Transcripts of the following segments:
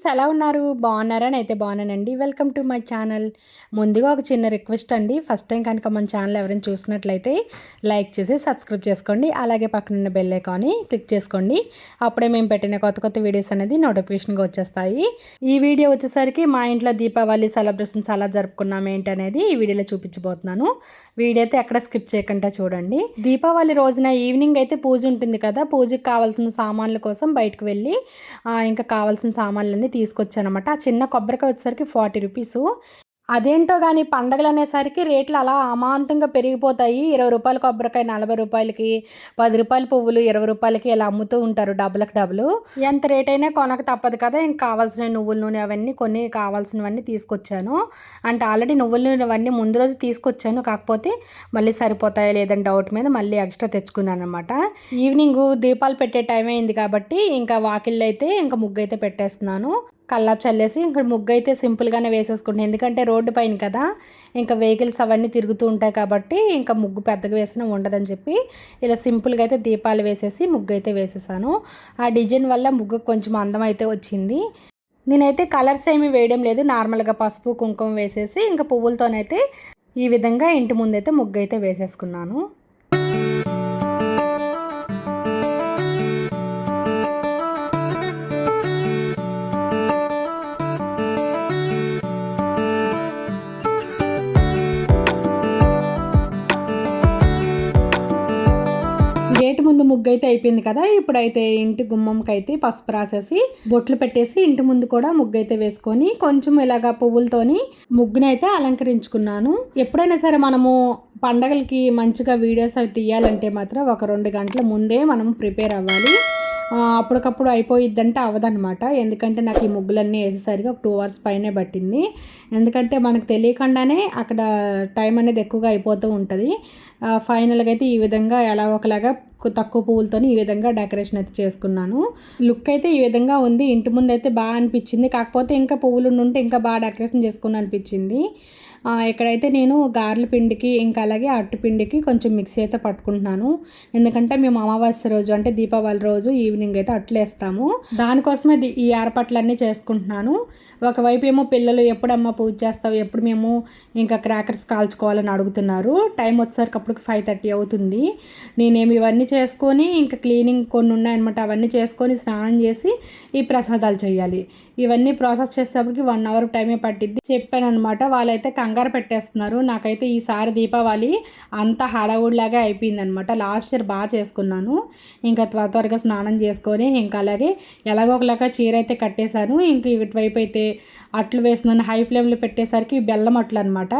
Friends ఎలా ఉన్నారు? బాగున్నారని అయితే బాగున్నానండి. Welcome to my channel. ముందుగా ఒక చిన్న రిక్వెస్ట్ అండి. ఫస్ట్ టైం కనుక మన ఛానల్ ఎవరైనా చూసినట్లయితే లైక్ చేసి సబ్స్క్రైబ్ చేసుకోండి. అలాగే పక్కనున్న బెల్ ఐకాన్ని క్లిక్ చేసుకోండి. అప్పుడే మేము పెట్టిన కొత్త కొత్త వీడియోస్ అనేది నోటిఫికేషన్గా వచ్చేస్తాయి. ఈ వీడియో వచ్చేసరికి మా ఇంట్లో దీపావళి సెలబ్రేషన్స్ అలా జరుపుకున్నాం ఏంటి అనేది ఈ వీడియోలో చూపించబోతున్నాను. వీడియో అయితే ఎక్కడ స్కిప్ చేయకుండా చూడండి. దీపావళి రోజున ఈవినింగ్ అయితే పూజ ఉంటుంది కదా. పూజకి కావాల్సిన సామాన్ల కోసం బయటకు వెళ్ళి ఇంకా కావాల్సిన సామాన్లన్నీ తీసుకొచ్చానమాట. ఆ చిన్న కొబ్బరికాయ వచ్చేసరికి ఫార్టీ రూపీసు. అదేంటో కానీ పండగలు అనేసరికి రేట్లు అలా అమాంతంగా పెరిగిపోతాయి. ఇరవై రూపాయల కొబ్బరికాయ నలభై రూపాయలకి పది రూపాయల పువ్వులు ఇరవై రూపాయలకి ఇలా అమ్ముతూ ఉంటారు డబ్బులకు డబ్బులు. ఎంత రేట్ అయినా కొనక తప్పదు కదా. ఇంక కావాల్సిన నువ్వుల నూనె అవన్నీ కొన్ని కావాల్సినవన్నీ తీసుకొచ్చాను. అంటే ఆల్రెడీ నువ్వుల నూనె అవన్నీ ముందు రోజు తీసుకొచ్చాను. కాకపోతే మళ్ళీ సరిపోతాయో లేదని డౌట్ మీద మళ్ళీ ఎక్స్ట్రా తెచ్చుకున్నాను అనమాట ఈవినింగ్ దీపాలు పెట్టే టైం అయింది కాబట్టి ఇంకా వాకిళ్ళు అయితే ఇంకా ముగ్గు అయితే పెట్టేస్తున్నాను. కల్లాపు చల్లేసి ఇంకా ముగ్గు అయితే సింపుల్గానే వేసేసుకుంటాను ఎందుకంటే రోడ్డు పైన కదా ఇంకా వెహికల్స్ అవన్నీ తిరుగుతూ ఉంటాయి కాబట్టి ఇంకా ముగ్గు పెద్దగా వేసినా ఉండదని చెప్పి ఇలా సింపుల్గా అయితే దీపాలు వేసేసి ముగ్గు అయితే వేసేసాను. ఆ డిజైన్ వల్ల ముగ్గు కొంచెం అందం అయితే వచ్చింది. నేనైతే కలర్స్ ఏమి వేయడం లేదు. నార్మల్గా పసుపు కుంకుమ వేసేసి ఇంకా పువ్వులతోనైతే ఈ విధంగా ఇంటి ముందైతే ముగ్గు అయితే వేసేసుకున్నాను. ముగ్గు అయితే అయిపోయింది కదా ఇప్పుడైతే ఇంటి గుమ్మంకి అయితే పసుపు రాసేసి బొట్లు పెట్టేసి ఇంటి ముందు కూడా ముగ్గు అయితే వేసుకొని కొంచెం ఇలాగా పువ్వులతోని ముగ్గుని అయితే అలంకరించుకున్నాను. ఎప్పుడైనా సరే మనము పండగలకి మంచిగా వీడియోస్ అవి తీయాలంటే మాత్రం ఒక రెండు గంటల ముందే మనం ప్రిపేర్ అవ్వాలి. అప్పటికప్పుడు అయిపోయిద్దంటే అవదనమాట ఎందుకంటే నాకు ఈ ముగ్గులన్నీ వేసేసరికి ఒక టూ అవర్స్ పైనే పట్టింది. ఎందుకంటే మనకు తెలియకుండానే అక్కడ టైం అనేది ఎక్కువగా అయిపోతూ ఉంటుంది. ఫైనల్గా అయితే ఈ విధంగా ఎలా ఒకలాగా తక్కువ పువ్వులతో ఈ విధంగా డెకరేషన్ అయితే చేసుకున్నాను. లుక్ అయితే ఈ విధంగా ఉంది. ఇంటి ముందు అయితే బాగా అనిపించింది. కాకపోతే ఇంకా పువ్వులు ఉంటే ఇంకా బాగా డెకరేషన్ చేసుకుని అనిపించింది. ఇక్కడైతే నేను గారెల పిండికి ఇంకా అలాగే అట్టు పిండికి కొంచెం మిక్సీ అయితే పట్టుకుంటున్నాను. ఎందుకంటే మేము అమావాస్య రోజు అంటే దీపావళి రోజు ఈవినింగ్ అయితే అట్లు వేస్తాము. దానికోసమే ఈ ఏర్పాట్లన్నీ చేసుకుంటున్నాను. ఒకవైపు ఏమో పిల్లలు ఎప్పుడమ్మా పూజ చేస్తావు ఎప్పుడు మేము ఇంకా క్రాకర్స్ కాల్చుకోవాలని అడుగుతున్నారు. టైం వచ్చేసరికి అప్పటికి ఫైవ్ థర్టీ అవుతుంది. నేనేమి ఇవన్నీ చేసుకొని ఇంకా క్లీనింగ్ కొన్ని ఉన్నాయన్నమాట అవన్నీ చేసుకొని స్నానం చేసి ఈ ప్రసాదాలు చేయాలి. ఇవన్నీ ప్రాసెస్ చేసేటప్పటికి వన్ అవర్ టైమే పట్టిద్ది. చెప్పాను అనమాట వాళ్ళైతే కంగారు పెట్టేస్తున్నారు. నాకైతే ఈసారి దీపావళి అంత హడావుడిలాగా అయిపోయింది అనమాట లాస్ట్ ఇయర్ బాగా చేసుకున్నాను. ఇంకా త్వర త్వరగా స్నానం చేసుకొని ఇంకా అలాగే ఎలాగో ఒకలాగా చీర అయితే కట్టేశాను. ఇంక ఇటువైపు అయితే అట్లు వేసినాను హై ఫ్లేమ్లో పెట్టేసరికి బెల్లం అట్లు అనమాట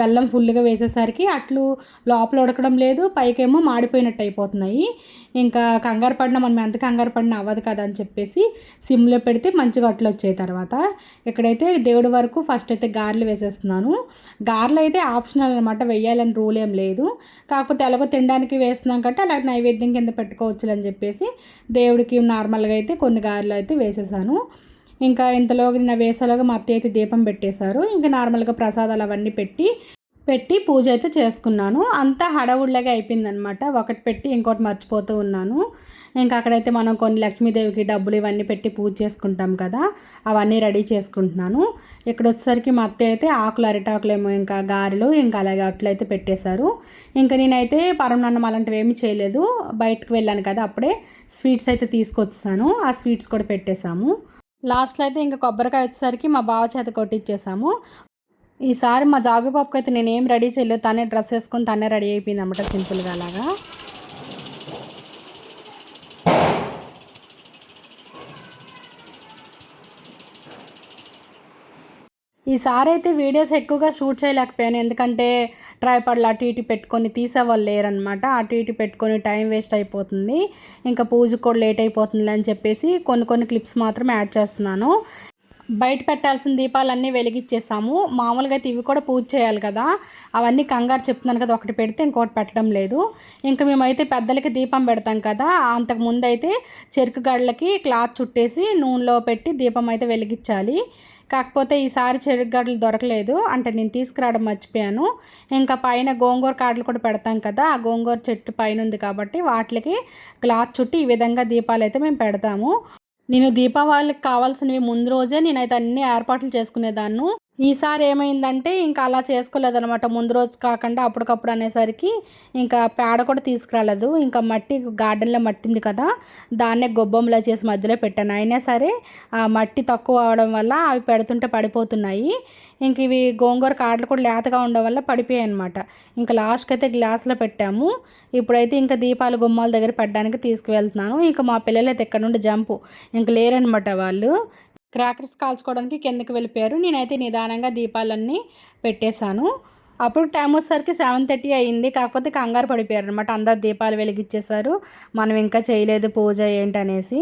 బెల్లం ఫుల్గా వేసేసరికి అట్లు లోపల ఉడకడం లేదు. పైకేమో మాడిపోయినట్టు అయిపోతున్నాయి ఉన్నాయి. ఇంకా కంగారు పడిన మనం ఎంత కంగారు పడినా అవ్వదు కదా అని చెప్పేసి సిమ్లో పెడితే మంచిగా అట్లు వచ్చాయి తర్వాత. ఇక్కడైతే దేవుడి వరకు ఫస్ట్ అయితే గారెలు వేసేస్తున్నాను. గారెలు అయితే ఆప్షనల్ అనమాట వేయాలని రూల్ ఏం లేదు. కాకపోతే ఎలాగో తినడానికి వేస్తున్నాం కాబట్టి అలా నైవేద్యం కింద పెట్టుకోవచ్చు అని చెప్పేసి దేవుడికి నార్మల్గా అయితే కొన్ని గారెలు అయితే వేసేసాను. ఇంకా ఇంతలోగా నిన్న వేసేలాగా మా అత్తయ్య అయితే దీపం పెట్టేశారు. ఇంకా నార్మల్గా ప్రసాదాలు అవన్నీ పెట్టి పెట్టి పూజ అయితే చేసుకున్నాను. అంతా హడవుడిలాగా అయిపోయిందనమాట ఒకటి పెట్టి ఇంకోటి మర్చిపోతూ ఉన్నాను. ఇంకా అక్కడైతే మనం కొన్ని లక్ష్మీదేవికి డబ్బులు ఇవన్నీ పెట్టి పూజ చేసుకుంటాం కదా అవన్నీ రెడీ చేసుకుంటున్నాను. ఇక్కడ వచ్చేసరికి మా అత్త అయితే ఆకులు అరిటాకులు ఏమో ఇంకా గారెలు ఇంకా అలాగే అట్లయితే పెట్టేశారు. ఇంకా నేనైతే పరమన్నం అలాంటివి ఏమీ చేయలేదు. బయటకు వెళ్ళాను కదా అప్పుడే స్వీట్స్ అయితే తీసుకొచ్చాను ఆ స్వీట్స్ కూడా పెట్టేశాము. లాస్ట్లో అయితే ఇంకా కొబ్బరికాయ వచ్చేసరికి మా బావ చేత కొట్టించేసాము ఈసారి మా జాగు పాపకి అయితే నేను ఏం రెడీ చేయలేదు. తనే డ్రెస్ వేసుకొని తనే రెడీ అయిపోయింది అనమాట సింపుల్గా అలాగా. ఈసారి అయితే వీడియోస్ ఎక్కువగా షూట్ చేయలేకపోయాను. ఎందుకంటే ట్రైపాడ్లు అటు ఇటు పెట్టుకొని తీసేవాళ్ళు లేరనమాట అటు ఇటు పెట్టుకొని టైం వేస్ట్ అయిపోతుంది. ఇంకా పూజ కూడా లేట్ అయిపోతుంది అని చెప్పేసి కొన్ని కొన్ని క్లిప్స్ మాత్రం యాడ్ చేస్తున్నాను. బయట పెట్టాల్సిన దీపాలన్నీ వెలిగించేసాము మామూలుగా అయితే ఇవి కూడా పూజ చేయాలి కదా. అవన్నీ కంగారు చెప్తున్నాను కదా ఒకటి పెడితే ఇంకోటి పెట్టడం లేదు. ఇంకా మేమైతే పెద్దలకి దీపం పెడతాం కదా అంతకు ముందు అయితే చెరుకు గడ్లకి క్లాత్ చుట్టేసి నూనెలో పెట్టి దీపం అయితే వెలిగించాలి. కాకపోతే ఈసారి చెరుకు గడ్డలు దొరకలేదు అంటే నేను తీసుకురావడం మర్చిపోయాను. ఇంకా పైన గోంగూర కాడలు కూడా పెడతాం కదా ఆ గోంగూర చెట్టు పైన ఉంది కాబట్టి వాటికి క్లాత్ చుట్టి ఈ విధంగా దీపాలు అయితే మేము పెడతాము. నేను దీపావళికి కావాల్సినవి ముందు రోజే నేనైతే అన్ని ఏర్పాట్లు చేసుకునేదాన్ను. ఈసారి ఏమైందంటే ఇంకా అలా చేసుకోలేదనమాట ముందు రోజు కాకుండా అప్పటికప్పుడు అనేసరికి ఇంకా పేడ కూడా తీసుకురాలేదు. ఇంకా మట్టి గార్డెన్లో మట్టి ఉంది కదా దాన్నే గొబ్బంలా చేసి మధ్యలో పెట్టాను. అయినా సరే ఆ మట్టి తక్కువ అవడం వల్ల అవి పెడుతుంటే పడిపోతున్నాయి. ఇంక ఇవి గోంగూర కాడలు కూడా లేతగా ఉండడం వల్ల పడిపోయాయి అనమాట ఇంకా లాస్ట్కి అయితే గ్లాస్లో పెట్టాము. ఇప్పుడైతే ఇంకా దీపాలు గుమ్మాల దగ్గర పెట్టడానికి తీసుకువెళ్తున్నాను. ఇంకా మా పిల్లలైతే ఇక్కడ ఎక్కడ నుండి జంపు ఇంక లేరనమాట వాళ్ళు. క్రాకర్స్ కాల్చుకోవడానికి కిందకి వెళ్ళిపోయారు. నేనైతే నిదానంగా దీపాలన్నీ పెట్టేశాను. అప్పుడు టైం వచ్చేసరికి సెవెన్ థర్టీ అయింది. కాకపోతే కంగారు పడిపోయారు అనమాట అందరు దీపాలు వెలిగించేశారు. మనం ఇంకా చేయలేదు పూజ ఏంటి అనేసి.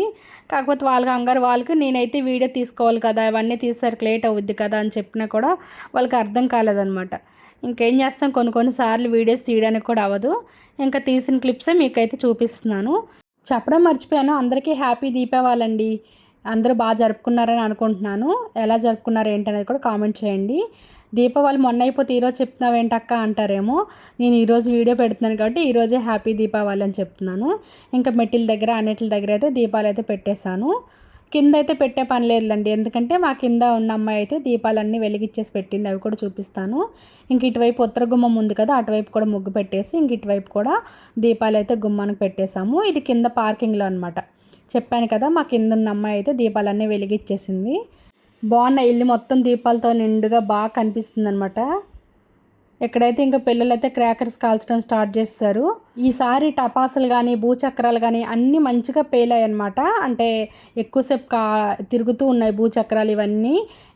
కాకపోతే వాళ్ళ కంగారు. వాళ్ళకి నేనైతే వీడియో తీసుకోవాలి కదా ఇవన్నీ తీసేసరికి లేట్ అవుద్ది కదా అని చెప్పినా కూడా వాళ్ళకి అర్థం కాలేదనమాట ఇంకేం చేస్తాం? కొన్ని కొన్నిసార్లు వీడియోస్ తీయడానికి కూడా అవ్వదు. ఇంకా తీసిన క్లిప్సే మీకైతే చూపిస్తున్నాను. చెప్పడం మర్చిపోయాను. అందరికీ హ్యాపీ దీపావళి అండి. అందరూ బాగా జరుపుకున్నారని అనుకుంటున్నాను. ఎలా జరుపుకున్నారు ఏంటనేది కూడా కామెంట్ చేయండి. దీపావళి మొన్న అయిపోతే ఈరోజు చెప్తున్నావు ఏంటక్క అంటారేమో. నేను ఈరోజు వీడియో పెడుతున్నాను కాబట్టి ఈరోజే హ్యాపీ దీపావళి అని చెప్తున్నాను. ఇంకా మెట్టిల దగ్గర అన్నిటిల దగ్గర అయితే దీపాలు అయితే పెట్టేశాను. కింద అయితే పెట్టే పని లేదండి ఎందుకంటే మా కింద ఉన్న అమ్మాయి అయితే దీపాలన్నీ వెలిగిచ్చేసి పెట్టింది. అవి కూడా చూపిస్తాను. ఇంక ఇటువైపు ఉత్తర గుమ్మం ఉంది కదా అటువైపు కూడా ముగ్గు పెట్టేసి ఇంక ఇటువైపు కూడా దీపాలు అయితే గుమ్మానికి పెట్టేశాము. ఇది కింద పార్కింగ్లో అనమాట చెప్పాను కదా మా కింద ఉన్న అమ్మాయి అయితే దీపాలన్నీ వెలిగిచ్చేసింది. బాగున్న ఇల్లు మొత్తం దీపాలతో నిండుగా బాగా కనిపిస్తుంది అనమాట ఎక్కడైతే ఇంకా పిల్లలైతే క్రాకర్స్ కాల్చడం స్టార్ట్ చేస్తారు ఈసారి టపాసులు కానీ భూచక్రాలు కానీ అన్నీ మంచిగా పేలాయి అనమాట అంటే ఎక్కువసేపు కా తిరుగుతూ ఉన్నాయి భూచక్రాలు ఇవన్నీ.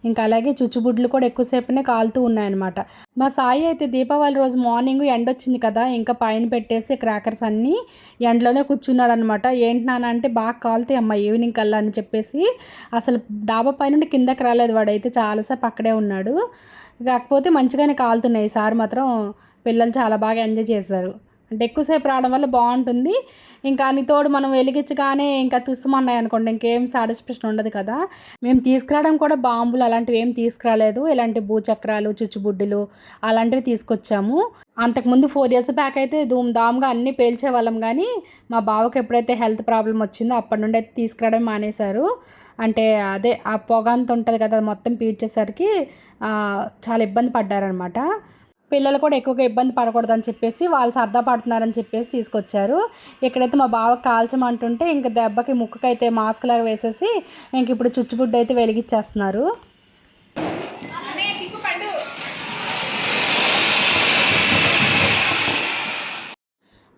ఇంకా అలాగే చుచ్చుబుడ్లు కూడా ఎక్కువసేపునే కాలుతూ ఉన్నాయన్నమాట. మా సాయి అయితే దీపావళి రోజు మార్నింగ్ ఎండ వచ్చింది కదా ఇంకా పైన పెట్టేసి క్రాకర్స్ అన్నీ ఎండలోనే కూర్చున్నాడు అనమాట ఏంటి నాన్న అంటే బాగా కాలుతాయి అమ్మ ఈవినింగ్ కల్లా అని చెప్పేసి అసలు డాబా పైన కిందకి రాలేదు వాడైతే చాలాసేపు అక్కడే ఉన్నాడు. కాకపోతే మంచిగానే కాలుతున్నాయి. సార్ మాత్రం పిల్లలు చాలా బాగా ఎంజాయ్ చేశారు. అంటే ఎక్కువసేపు రావడం వల్ల బాగుంటుంది. ఇంకా అని తోడు మనం వెలిగించగానే ఇంకా తుస్సుమన్నాయి అనుకోండి ఇంకేం సాటిస్ఫాక్షన్ ఉండదు కదా. మేము తీసుకురావడం కూడా బాంబులు అలాంటివి ఏం తీసుకురాలేదు. ఇలాంటి భూచక్రాలు చుచ్చుబుడ్డులు అలాంటివి తీసుకొచ్చాము. అంతకుముందు ఫోర్ ఇయర్స్ బ్యాక్ అయితే ధూమ్ ధామ్గా అన్నీ పేల్చేవాళ్ళం కానీ మా బావకి ఎప్పుడైతే హెల్త్ ప్రాబ్లం వచ్చిందో అప్పటి నుండి అయితే తీసుకురావడం మానేశారు. అంటే అదే ఆ పొగ అంత ఉంటుంది కదా మొత్తం పీల్చేసరికి చాలా ఇబ్బంది పడ్డారనమాట పిల్లలు కూడా ఎక్కువగా ఇబ్బంది పడకూడదని చెప్పేసి వాళ్ళు సరదా పడుతున్నారని చెప్పేసి తీసుకొచ్చారు. ఇక్కడైతే మా బావ కాల్చమంటుంటే ఇంక దెబ్బకి ముక్కుకైతే మాస్క్ లాగా వేసేసి ఇంక ఇప్పుడు చుచ్చుబుడ్డ అయితే వెలిగించేస్తున్నారు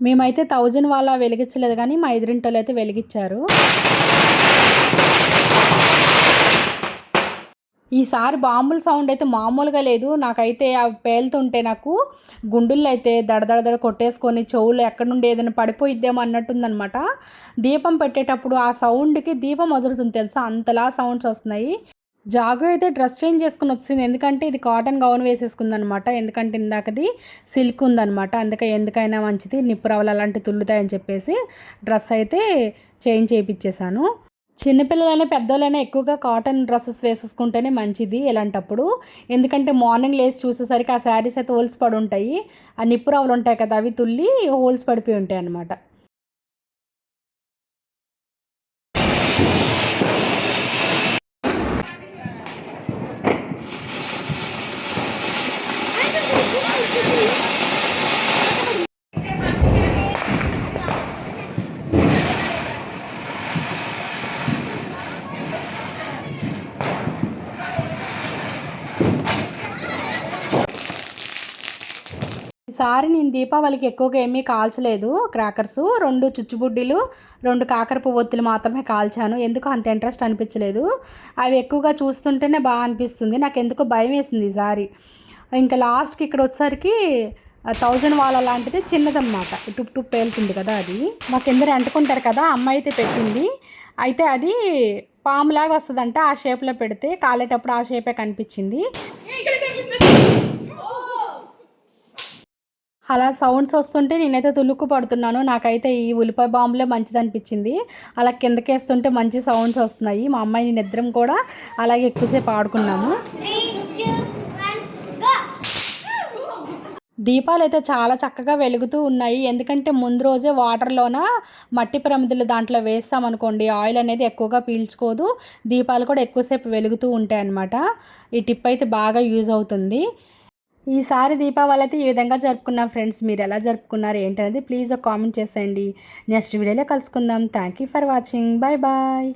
మేమైతే థౌజండ్ వాళ్ళ వెలిగించలేదు కానీ మా ఎదురింటోళ్ళు అయితే వెలిగించారు. ఈసారి బాంబుల సౌండ్ అయితే మామూలుగా లేదు. నాకైతే అవి పేలుతుంటే నాకు గుండెల్లో అయితే దడదడదడ కొట్టేసుకొని చెవులు ఎక్కడి నుండి ఏదైనా పడిపోయిద్దేమో అన్నట్టుందనమాట దీపం పెట్టేటప్పుడు ఆ సౌండ్కి దీపం వదులుతుంది తెలుసా? అంతలా సౌండ్స్ వస్తున్నాయి. జాగు అయితే డ్రెస్ చేంజ్ చేసుకుని వచ్చింది ఎందుకంటే ఇది కాటన్ గౌన్ వేసేసుకుంది అనమాట ఎందుకంటే ఇందాకది సిల్క్ ఉందనమాట అందుకే ఎందుకైనా మంచిది. నిప్పు రవ్వలు అలాంటివి తుల్లుతాయని చెప్పేసి డ్రెస్ అయితే చేంజ్ చేయించేసాను చిన్నపిల్లలైనా పెద్దోళ్ళైనా ఎక్కువగా కాటన్ డ్రెస్సెస్ వేసేసుకుంటేనే మంచిది ఇలాంటప్పుడు. ఎందుకంటే మార్నింగ్ లేచి చూసేసరికి ఆ శారీస్ అయితే హోల్స్ పడి ఉంటాయి. ఆ నిప్పు రావులు ఉంటాయి కదా అవి తుల్లి హోల్స్ పడిపోయి ఉంటాయి అన్నమాట. ఈసారి నేను దీపావళికి ఎక్కువగా ఏమీ కాల్చలేదు. క్రాకర్స్ రెండు చుచ్చుబుడ్డీలు రెండు కాకర పువ్వొత్తులు మాత్రమే కాల్చాను. ఎందుకు అంత ఇంట్రెస్ట్ అనిపించలేదు. అవి ఎక్కువగా చూస్తుంటేనే బాగా అనిపిస్తుంది. నాకు ఎందుకో భయం వేసింది ఈసారి. ఇంకా లాస్ట్కి ఇక్కడ వచ్చేసరికి థౌజండ్ వాళ్ళ లాంటిది చిన్నదన్నమాట. టుప్ టుప్ పేలుతుంది కదా అది. మాకు ఎందరు అంటుకుంటారు కదా అమ్మ అయితే పెట్టింది. అయితే అది పాములాగా వస్తుందంటే ఆ షేప్లో పెడితే కాలేటప్పుడు ఆ షేపే కనిపించింది. అలా సౌండ్స్ వస్తుంటే నేనైతే తులుక్కు పడుతున్నాను నాకైతే ఈ ఉల్లిపాయ బాంబులే మంచిది అనిపించింది అలా కిందకేస్తుంటే మంచి సౌండ్స్ వస్తున్నాయి. మా అమ్మాయిని నిద్రం కూడా అలాగే ఎక్కువసేపు ఆడుకున్నాము. దీపాలు అయితే చాలా చక్కగా వెలుగుతూ ఉన్నాయి. ఎందుకంటే ముందు రోజే వాటర్లోన మట్టి ప్రమిదలు దాంట్లో వేస్తామనుకోండి ఆయిల్ అనేది ఎక్కువగా పీల్చుకోదు. దీపాలు కూడా ఎక్కువసేపు వెలుగుతూ ఉంటాయి అన్నమాట ఈ టిప్ అయితే బాగా యూజ్ అవుతుంది. ఈసారి దీపావళి అయితే ఈ విధంగా జరుపుకున్నాం ఫ్రెండ్స్. మీరు ఎలా జరుపుకున్నారు ఏంటనేది ప్లీజ్ ఒక కామెంట్ చేసేయండి. నెక్స్ట్ వీడియోలో కలుసుకుందాం. Thank you for watching. Bye bye.